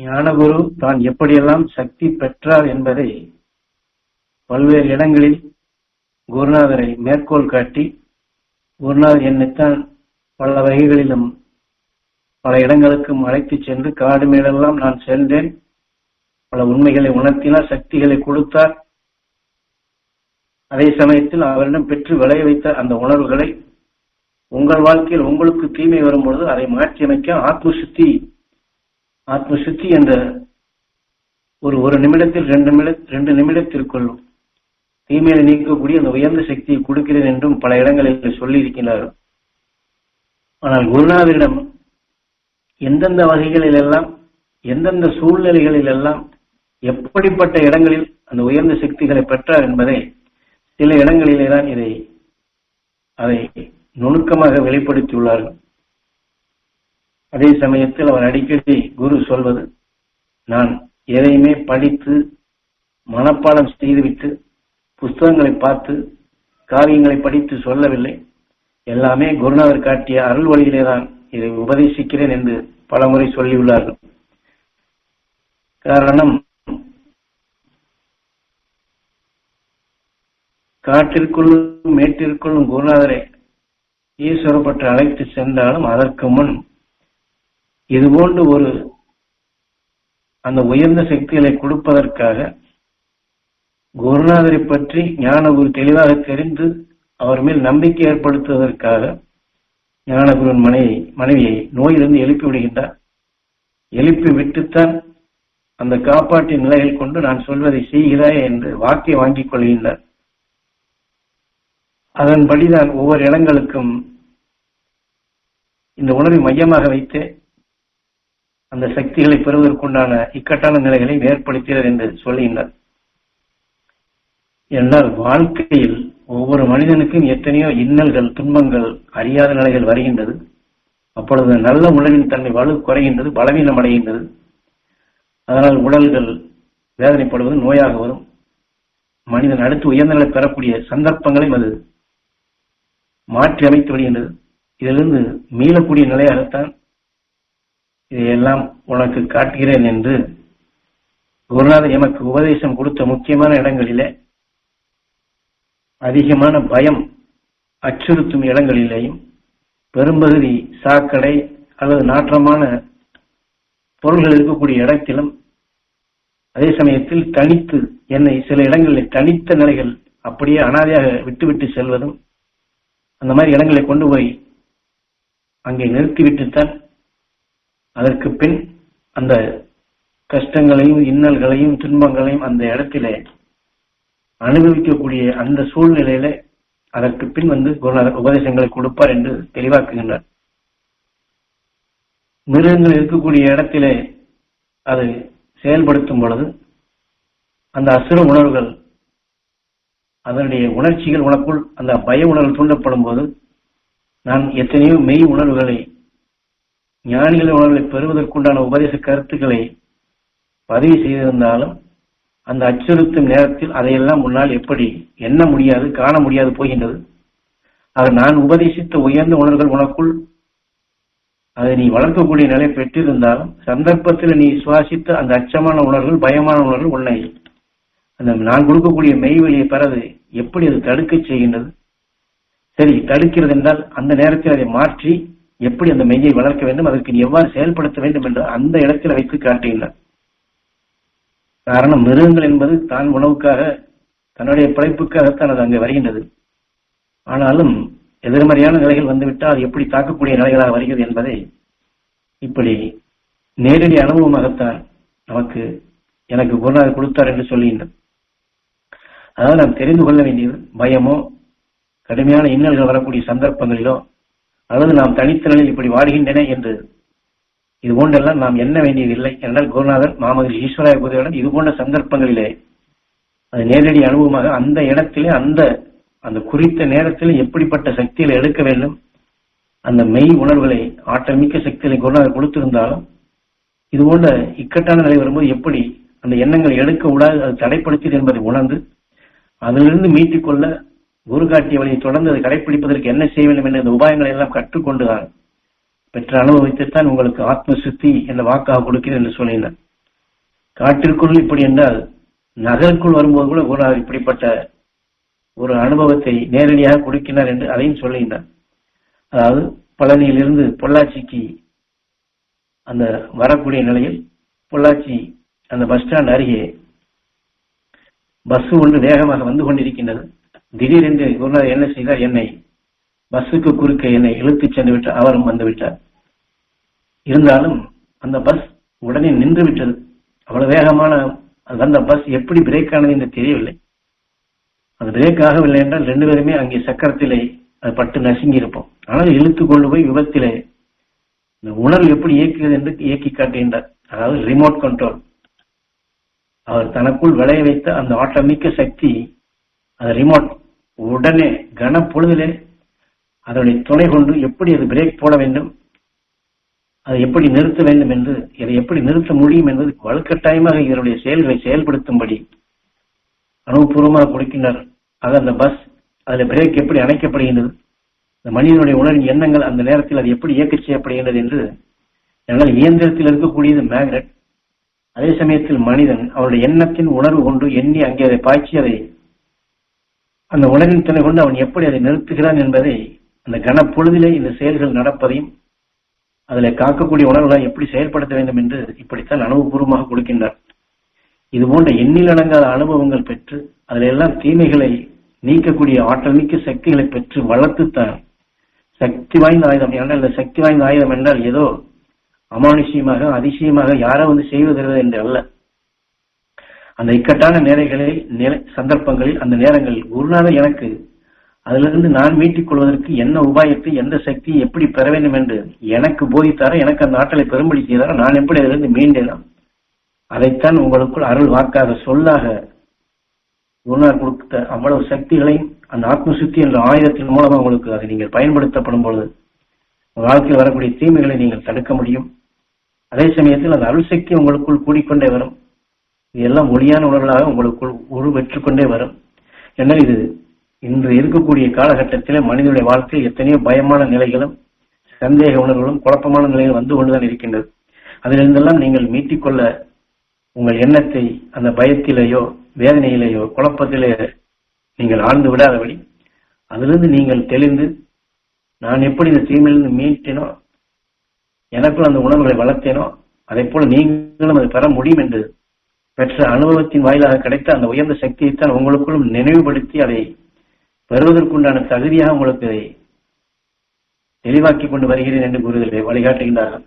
ஞானகுரு தான் எப்படியெல்லாம் சக்தி பெற்றார் என்பதை பல்வேறு இடங்களில் குருநாதரை மேற்கோள் காட்டி குருநாதர் என்னைத்தான் பல வகைகளிலும் பல இடங்களுக்கும் அழைத்து சென்று காடு மேலெல்லாம் நான் சென்றேன். பல உண்மைகளை உணர்த்தினார் சக்திகளை கொடுத்தார். அதே சமயத்தில் அவரிடம் பெற்று விளைய வைத்த அந்த உணர்வுகளை உங்கள் வாழ்க்கையில் உங்களுக்கு தீமை வரும்பொழுது அதை மாற்றியமைக்க ஆத்ம சுத்தி ஆத்ம சுத்தி என்ற ஒரு ஒரு நிமிடத்தில் ரெண்டு நிமிட ரெண்டு நிமிடத்திற்குள் தீமையை நீக்கக்கூடிய அந்த உயர்ந்த சக்தியை கொடுக்கிறேன் என்றும் பல இடங்களில் சொல்லி ஆனால் குருநாதரிடம் எந்தெந்த வகைகளில் எல்லாம் எந்தெந்த சூழ்நிலைகளில் எல்லாம் எப்படிப்பட்ட இடங்களில் அந்த உயர்ந்த சக்திகளை பெற்றார் என்பதை சில இடங்களிலே தான் இதை அதை நுணுக்கமாக வெளிப்படுத்தியுள்ளார்கள். அதே சமயத்தில் அவர் அடிக்கடி குரு சொல்வது நான் எதையுமே படித்து மனப்பாடம் செய்துவிட்டு புஸ்தகங்களை பார்த்து காவியங்களை படித்து சொல்லவில்லை. எல்லாமே குருநாதர் காட்டிய அருள் வழியிலே தான் இதை உபதேசிக்கிறேன் என்று பலமுறை சொல்லியுள்ளார்கள். காரணம் காட்டிற்குள்ளும் மேட்டிற்குள்ளும் குருநாதரை ஈஸ்வரப்பட்டு அழைத்து சென்றாலும் அதற்கு முன் இதுபோன்று ஒரு அந்த உயர்ந்த சக்திகளை கொடுப்பதற்காக குருநாதரை பற்றி ஞானகுரு தெளிவாக தெரிந்து அவர் மேல் நம்பிக்கை ஏற்படுத்துவதற்காக ஞானகுருவின் மனைவி மனைவியை நோயிலிருந்து எழுப்பி விடுகின்றார். எழுப்பி விட்டுத்தான் அந்த காப்பாற்றின் நிலையில் கொண்டு நான் சொல்வதை செய்கிறாய் என்று வாக்கை வாங்கிக் கொள்கின்றார். அதன்படிதான் ஒவ்வொரு இடங்களுக்கும் இந்த உணர்வை மையமாக வைத்து அந்த சக்திகளை பெறுவதற்குண்டான இக்கட்டான நிலைகளை ஏற்படுத்தினர் என்று சொல்லுகின்றார். என்றால் வாழ்க்கையில் ஒவ்வொரு மனிதனுக்கும் எத்தனையோ இன்னல்கள் துன்பங்கள் அறியாத நிலைகள் வருகின்றது. அப்பொழுது நல்ல உணவின் தன்மை வலு குறைகின்றது பலவீனம் அடைகின்றது. அதனால் உடல்கள் வேதனைப்படுவது நோயாக வரும். மனிதன் அடுத்து உயர்ந்த நிலை பெறக்கூடிய சந்தர்ப்பங்களையும் அது மாற்றி அமைத்து விடுகின்றது. இதிலிருந்து மீளக்கூடிய நிலையாகத்தான் இதையெல்லாம் உனக்கு காட்டுகிறேன் என்று குருநாதர் எமக்கு உபதேசம் கொடுத்த முக்கியமான இடங்களிலே அதிகமான பயம் அச்சுறுத்தும் இடங்களிலேயும் பெரும்பகுதி சாக்கடை அல்லது நாற்றமான பொருள்கள் இருக்கக்கூடிய இடத்திலும் அதே சமயத்தில் தனித்து என்னை சில இடங்களில் தனித்த நிலைகள் அப்படியே அனாதையாக விட்டுவிட்டு செல்வதும் அந்த மாதிரி இடங்களை கொண்டு போய் அங்கே நிறுத்திவிட்டுத்தான் அதற்கு பின் அந்த கஷ்டங்களையும் இன்னல்களையும் துன்பங்களையும் அந்த இடத்திலே அனுபவிக்கக்கூடிய அந்த சூழ்நிலையில அதற்கு பின் வந்து குருநாதர் உபதேசங்களை கொடுப்பார் என்று தெளிவாக்குகின்றார். மிருகங்கள் இருக்கக்கூடிய இடத்திலே அது செயல்படுத்தும் பொழுது அந்த அசுர உணர்வுகள் அதனுடைய உணர்ச்சிகள் உனக்குள் அந்த பய உணர்வு தூண்டப்படும் போது நான் எத்தனையோ மெய் உணர்வுகளை ஞானிகளின் உணர்வுகளை பெறுவதற்குண்டான உபதேச கருத்துக்களை பதிவு செய்திருந்தாலும் அந்த அச்சுறுத்தும் நேரத்தில் அதையெல்லாம் முன்னால் எப்படி எண்ண முடியாது காண முடியாது போகின்றது. ஆக நான் உபதேசித்த உயர்ந்த உணர்வுகள் உனக்குள் அதை நீ வளர்க்கக்கூடிய நிலை பெற்றிருந்தாலும் சந்தர்ப்பத்தில் நீ சுவாசித்த அந்த அச்சமான உணர்வுகள் பயமான உணர்வுகள் உன்னை அந்த நான் கொடுக்கக்கூடிய மெய்வெளியை பெறது எப்படி அது தடுக்க செய்கின்றது? சரி தடுக்கிறது என்றால் அந்த நேரத்தில் அதை மாற்றி எப்படி அந்த மெய்யை வளர்க்க வேண்டும் அதற்கு நீ எவ்வாறு செயல்படுத்த வேண்டும் என்று அந்த இடத்தில் வைத்து காட்டியுள்ளார். காரணம் மிருகங்கள் என்பது தான் உணவுக்காக தன்னுடைய பிழைப்புக்காகத்தான் அது அங்கே வருகின்றது. ஆனாலும் எதிர்மறையான நிலைகள் வந்துவிட்டால் அது எப்படி தாக்கக்கூடிய நிலைகளாக வருகிறது என்பதை இப்படி நேரடி அனுபவமாகத்தான் நமக்கு எனக்கு குருநாதர் கொடுத்தார் என்று சொல்லுகின்றது அதாவது நாம் தெரிந்து கொள்ள வேண்டியது பயமோ கடுமையான இன்னல்கள் வரக்கூடிய சந்தர்ப்பங்களிலோ அல்லது நாம் தனித்த நிலையில் இப்படி வாடுகின்றன என்று. இது போன்றெல்லாம் நாம் எண்ண வேண்டியதில்லை. என்றால் குருநாதர் மாமதி ஈஸ்வராய புதையுடன் இது போன்ற சந்தர்ப்பங்களிலே அது நேரடி அனுபவமாக அந்த இடத்திலே அந்த அந்த குறித்த நேரத்தில் எப்படிப்பட்ட சக்திகளை எடுக்க வேண்டும். அந்த மெய் உணர்வுகளை ஆற்றல் மிக்க சக்திகளை குருநாதர் கொடுத்திருந்தாலும் இது போன்ற இக்கட்டான நிலை வரும்போது எப்படி அந்த எண்ணங்களை எடுக்க கூடாது அது தடைப்படுத்தியது என்பதை உணர்ந்து அதிலிருந்து மீட்டிக்கொள்ள குரு காட்டிய வழியை தொடர்ந்து அதை கடைபிடிப்பதற்கு என்ன செய்ய வேண்டும் என்ற இந்த உபாயங்களை எல்லாம் கற்றுக்கொண்டுதான். பெற்ற அனுபவித்துத்தான் உங்களுக்கு ஆத்ம சுத்தி என்ற வாக்காக கொடுக்கிறேன் என்று சொல்லினார் காட்டிற்குள் இப்படி என்றால் நகருக்குள் வரும்போது கூட குருநாதர் இப்படிப்பட்ட ஒரு அனுபவத்தை நேரடியாக கொடுக்கிறார் என்று அதையும் சொல்லுகின்றார் அதாவது பழனியிலிருந்து பொள்ளாச்சிக்கு அந்த வரக்கூடிய நிலையில் பொள்ளாச்சி அந்த பஸ் ஸ்டாண்ட் அருகே பஸ் ஒன்று வேகமாக வந்து கொண்டிருக்கின்றது. திடீரென்று குருநாதர் என்ன செய்தார்? என்னை பஸ்ஸுக்கு குறுக்க என்னை இழுத்துச் சென்று விட்டு அவரும் வந்துவிட்டார். இருந்தாலும் அந்த பஸ் உடனே நின்று விட்டது அவ்வளவு வேகமான வந்த பஸ் எப்படி பிரேக் ஆனது என்று தெரியவில்லை. அது பிரேக் ஆகவில்லை என்றால் ரெண்டு பேருமே அங்கே சக்கரத்திலே அது பட்டு நசுங்கி இருப்போம் ஆனால் இழுத்து கொண்டு போய் விபத்திலே இந்த உணர்வு எப்படி இயக்குகிறது என்று இயக்கி காட்டுகின்றார். அதாவது ரிமோட் கண்ட்ரோல் அவர் தனக்குள் விளைய வைத்த அந்த ஆட்டமிக்க சக்தி அந்த ரிமோட் உடனே கன பொழுதிலே அதனுடைய துணை கொண்டு எப்படி அது பிரேக் போட வேண்டும்? அதை எப்படி நிறுத்த வேண்டும் என்று இதை எப்படி நிறுத்த முடியும் என்பது வலுக்கட்டாயமாக இதனுடைய செயல்களை செயல்படுத்தும்படி அனுபவபூர்வமாக கொடுக்கின்றார். ஆக அந்த பஸ் அதில் பிரேக் எப்படி அணைக்கப்படுகின்றது? இந்த மனிதனுடைய உணர்வின் எண்ணங்கள் அந்த நேரத்தில் அது எப்படி இயக்க செய்யப்படுகின்றது என்று என்னால் இயந்திரத்தில் இருக்கக்கூடியது மேக்னட் அதே சமயத்தில் மனிதன் அவருடைய எண்ணத்தின் உணர்வு கொண்டு எண்ணி அங்கே அதை பாய்ச்சி அதை அந்த உலகின் துணை கொண்டு அவன் எப்படி அதை நிறுத்துகிறான் என்பதை அந்த கனப்பொழுதிலே இந்த செயல்கள் நடப்பதையும் அதில் காக்கக்கூடிய உணர்வுகளை எப்படி செயல்படுத்த வேண்டும் என்று இப்படித்தான் அனுபவபூர்வமாக கொடுக்கின்றார். இது போன்ற எண்ணில் அடங்காத அனுபவங்கள் பெற்று அதில் எல்லாம் தீமைகளை நீக்கக்கூடிய ஆற்றல் மிக்க சக்திகளை பெற்று வளர்த்துத்தான். சக்தி வாய்ந்த ஆயுதம் என்றால் இந்த சக்தி வாய்ந்த ஆயுதம் என்றால் ஏதோ அமானுஷ்யமாக அதிசயமாக யாரோ வந்து செய்வதில்லை என்று அல்ல அந்த இக்கட்டான நேரங்களில் நிலை சந்தர்ப்பங்களில் அந்த நேரங்களில் குருநாதர் எனக்கு அதிலிருந்து நான் மீட்டிக் கொள்வதற்கு என்ன உபாயத்தை எந்த சக்தியை எப்படி பெற வேண்டும் என்று எனக்கு போதித்தாரோ எனக்கு அந்த ஆற்றலை பெரும்படி செய்தாரோ நான் எப்படி அதிலிருந்து மீண்டேனோ? அதைத்தான் உங்களுக்குள் அருள் வாக்காக சொல்லாக குருநாதர் கொடுத்த அவ்வளவு சக்திகளையும் அந்த ஆத்மசுத்தி என்ற ஆயுதத்தின் மூலமாக உங்களுக்கு அதை நீங்கள் பயன்படுத்தப்படும் பொழுது வாழ்க்கையில் வரக்கூடிய தீமைகளை நீங்கள் தடுக்க முடியும். அதே சமயத்தில் அந்த அருள் சக்தி உங்களுக்குள் கூடிக்கொண்டே வரும். இது எல்லாம் ஒளியான உணர்வுகளாக உங்களுக்குள் உருவெற்றுக் கொண்டே வரும். என்ன இது இன்று இருக்கக்கூடிய காலகட்டத்தில் மனிதனுடைய வாழ்க்கையில் எத்தனையோ பயமான நிலைகளும் சந்தேக உணர்வுகளும் குழப்பமான நிலைகள் வந்து கொண்டுதான் இருக்கின்றது. அதிலிருந்தெல்லாம் நீங்கள் மீட்டிக்கொள்ள உங்கள் எண்ணத்தை அந்த பயத்திலேயோ வேதனையிலேயோ குழப்பத்திலே நீங்கள் ஆழ்ந்து விடாதபடி அதிலிருந்து நீங்கள் தெளிந்து நான் எப்படி இந்த தீமையிலிருந்து மீட்டினோ எனக்குள் அந்த உணர்வுகளை வளர்த்தேனோ அதை போல நீங்களும் அதை பெற முடியும் என்று பெற்ற அனுபவத்தின் வாயிலாக கிடைத்த அந்த உயர்ந்த சக்தியைத்தான் உங்களுக்குள்ளும் நினைவுபடுத்தி அதை பெறுவதற்குண்டான தகுதியாக உங்களுக்கு அதை தெளிவாக்கி கொண்டு வருகிறேன் என்று கூறுதலை. வழிகாட்டுகின்றார்கள்.